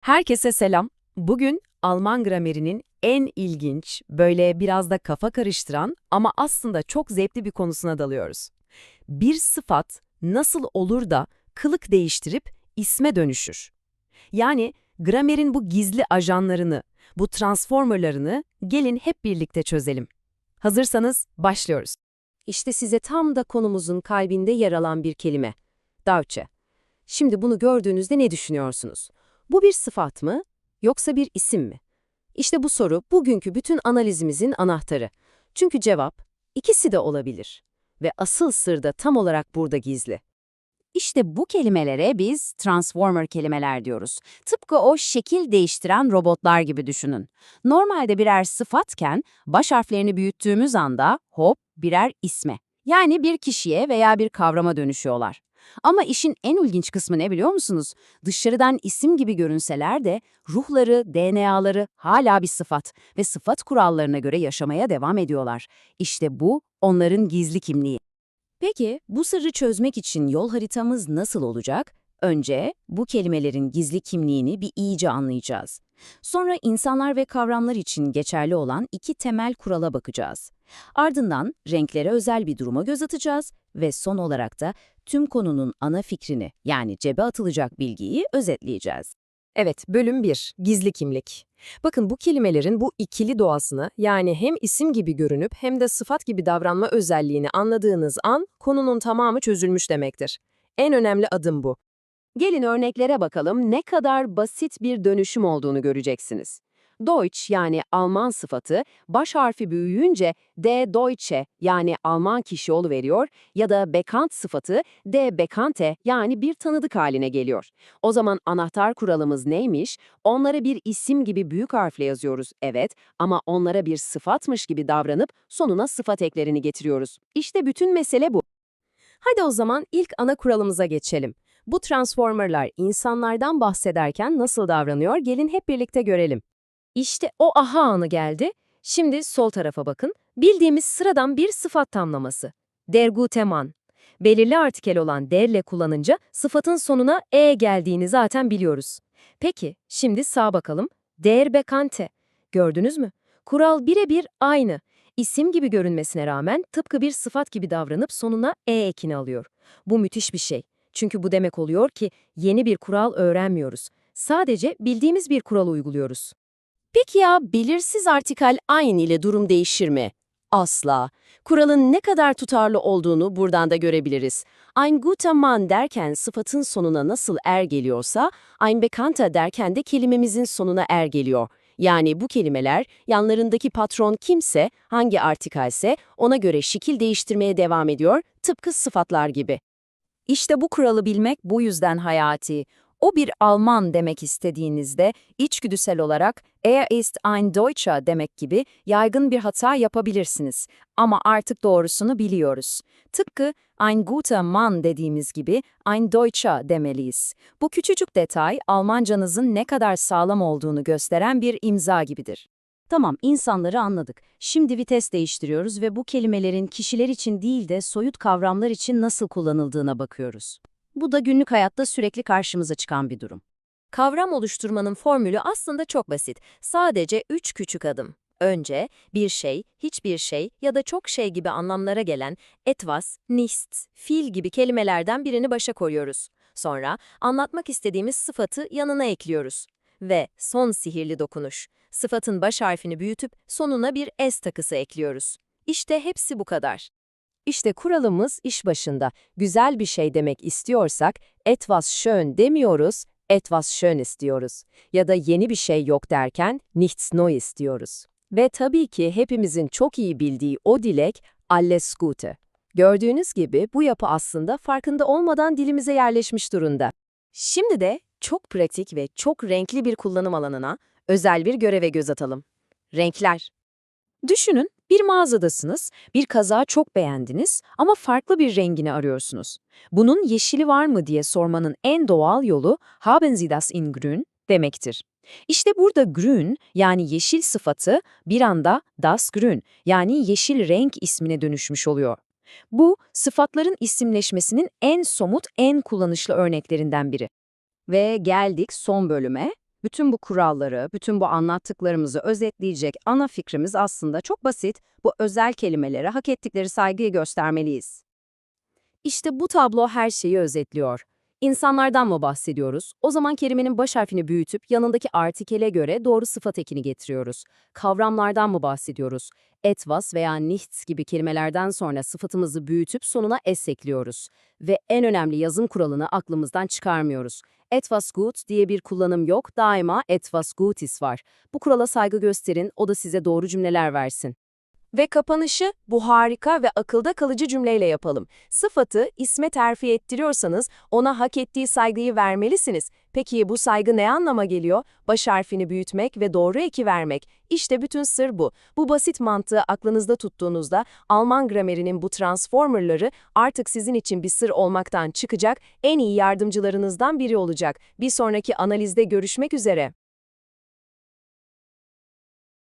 Herkese selam. Bugün Alman gramerinin en ilginç, böyle biraz da kafa karıştıran ama aslında çok zevkli bir konusuna dalıyoruz. Bir sıfat nasıl olur da kılık değiştirip isme dönüşür? Yani gramerin bu gizli ajanlarını, bu transformerlarını gelin hep birlikte çözelim. Hazırsanız başlıyoruz. İşte size tam da konumuzun kalbinde yer alan bir kelime. Deutsche. Şimdi bunu gördüğünüzde ne düşünüyorsunuz? Bu bir sıfat mı, yoksa bir isim mi? İşte bu soru bugünkü bütün analizimizin anahtarı. Çünkü cevap ikisi de olabilir. Ve asıl sır da tam olarak burada gizli. İşte bu kelimelere biz transformer kelimeler diyoruz. Tıpkı o şekil değiştiren robotlar gibi düşünün. Normalde birer sıfatken baş harflerini büyüttüğümüz anda hop birer isme. Yani bir kişiye veya bir kavrama dönüşüyorlar. Ama işin en ilginç kısmı ne biliyor musunuz? Dışarıdan isim gibi görünseler de ruhları, DNA'ları hala bir sıfat ve sıfat kurallarına göre yaşamaya devam ediyorlar. İşte bu onların gizli kimliği. Peki bu sırrı çözmek için yol haritamız nasıl olacak? Önce bu kelimelerin gizli kimliğini bir iyice anlayacağız. Sonra insanlar ve kavramlar için geçerli olan iki temel kurala bakacağız. Ardından renklere özel bir duruma göz atacağız ve son olarak da tüm konunun ana fikrini yani cebe atılacak bilgiyi özetleyeceğiz. Evet, bölüm 1. Gizli kimlik. Bakın bu kelimelerin bu ikili doğasını yani hem isim gibi görünüp hem de sıfat gibi davranma özelliğini anladığınız an konunun tamamı çözülmüş demektir. En önemli adım bu. Gelin örneklere bakalım ne kadar basit bir dönüşüm olduğunu göreceksiniz. Deutsch yani Alman sıfatı baş harfi büyüyünce D Deutsche yani Alman kişi veriyor ya da bekannt sıfatı D Bekannte yani bir tanıdık haline geliyor. O zaman anahtar kuralımız neymiş? Onlara bir isim gibi büyük harfle yazıyoruz evet ama onlara bir sıfatmış gibi davranıp sonuna sıfat eklerini getiriyoruz. İşte bütün mesele bu. Hadi o zaman ilk ana kuralımıza geçelim. Bu transformerlar insanlardan bahsederken nasıl davranıyor gelin hep birlikte görelim. İşte o aha anı geldi. Şimdi sol tarafa bakın. Bildiğimiz sıradan bir sıfat tamlaması. Der gute Mann. Belirli artikel olan derle kullanınca sıfatın sonuna e geldiğini zaten biliyoruz. Peki, şimdi sağa bakalım. Der Bekannte. Gördünüz mü? Kural birebir aynı. İsim gibi görünmesine rağmen tıpkı bir sıfat gibi davranıp sonuna e ekini alıyor. Bu müthiş bir şey. Çünkü bu demek oluyor ki yeni bir kural öğrenmiyoruz. Sadece bildiğimiz bir kural uyguluyoruz. Peki ya belirsiz artikal aynı ile durum değişir mi? Asla. Kuralın ne kadar tutarlı olduğunu buradan da görebiliriz. Ein guter Mann derken sıfatın sonuna nasıl er geliyorsa, ein Bekannter derken de kelimemizin sonuna er geliyor. Yani bu kelimeler yanlarındaki patron kimse, hangi artikalse ona göre şekil değiştirmeye devam ediyor, tıpkı sıfatlar gibi. İşte bu kuralı bilmek bu yüzden hayati. O bir Alman demek istediğinizde içgüdüsel olarak Er ist ein Deutscher demek gibi yaygın bir hata yapabilirsiniz. Ama artık doğrusunu biliyoruz. Tıpkı ein guter Mann dediğimiz gibi ein Deutscher demeliyiz. Bu küçücük detay Almancanızın ne kadar sağlam olduğunu gösteren bir imza gibidir. Tamam, insanları anladık. Şimdi vites değiştiriyoruz ve bu kelimelerin kişiler için değil de soyut kavramlar için nasıl kullanıldığına bakıyoruz. Bu da günlük hayatta sürekli karşımıza çıkan bir durum. Kavram oluşturmanın formülü aslında çok basit. Sadece üç küçük adım. Önce bir şey, hiçbir şey ya da çok şey gibi anlamlara gelen etwas, nichts, fiil gibi kelimelerden birini başa koyuyoruz. Sonra anlatmak istediğimiz sıfatı yanına ekliyoruz. Ve son sihirli dokunuş. Sıfatın baş harfini büyütüp sonuna bir s takısı ekliyoruz. İşte hepsi bu kadar. İşte kuralımız iş başında. Güzel bir şey demek istiyorsak etwas schön demiyoruz, etwas schön istiyoruz. Ya da yeni bir şey yok derken nichts Neues diyoruz. Ve tabii ki hepimizin çok iyi bildiği o dilek alles Gute. Gördüğünüz gibi bu yapı aslında farkında olmadan dilimize yerleşmiş durumda. Şimdi de çok pratik ve çok renkli bir kullanım alanına, özel bir göreve göz atalım. Renkler. Düşünün, bir mağazadasınız, bir kazağı çok beğendiniz ama farklı bir rengini arıyorsunuz. Bunun yeşili var mı diye sormanın en doğal yolu haben Sie das in grün demektir. İşte burada grün yani yeşil sıfatı bir anda das grün yani yeşil renk ismine dönüşmüş oluyor. Bu sıfatların isimleşmesinin en somut, en kullanışlı örneklerinden biri. Ve geldik son bölüme. Bütün bu kuralları, bütün bu anlattıklarımızı özetleyecek ana fikrimiz aslında çok basit. Bu özel kelimelere hak ettikleri saygıyı göstermeliyiz. İşte bu tablo her şeyi özetliyor. İnsanlardan mı bahsediyoruz? O zaman kelimenin baş harfini büyütüp yanındaki artikele göre doğru sıfat ekini getiriyoruz. Kavramlardan mı bahsediyoruz? Etwas veya nichts gibi kelimelerden sonra sıfatımızı büyütüp sonuna s ekliyoruz. Ve en önemli yazım kuralını aklımızdan çıkarmıyoruz. Etwas gut diye bir kullanım yok, daima etwas gutis var. Bu kurala saygı gösterin, o da size doğru cümleler versin. Ve kapanışı bu harika ve akılda kalıcı cümleyle yapalım. Sıfatı isme terfi ettiriyorsanız ona hak ettiği saygıyı vermelisiniz. Peki bu saygı ne anlama geliyor? Baş harfini büyütmek ve doğru eki vermek. İşte bütün sır bu. Bu basit mantığı aklınızda tuttuğunuzda Alman gramerinin bu transformerları artık sizin için bir sır olmaktan çıkacak, en iyi yardımcılarınızdan biri olacak. Bir sonraki analizde görüşmek üzere.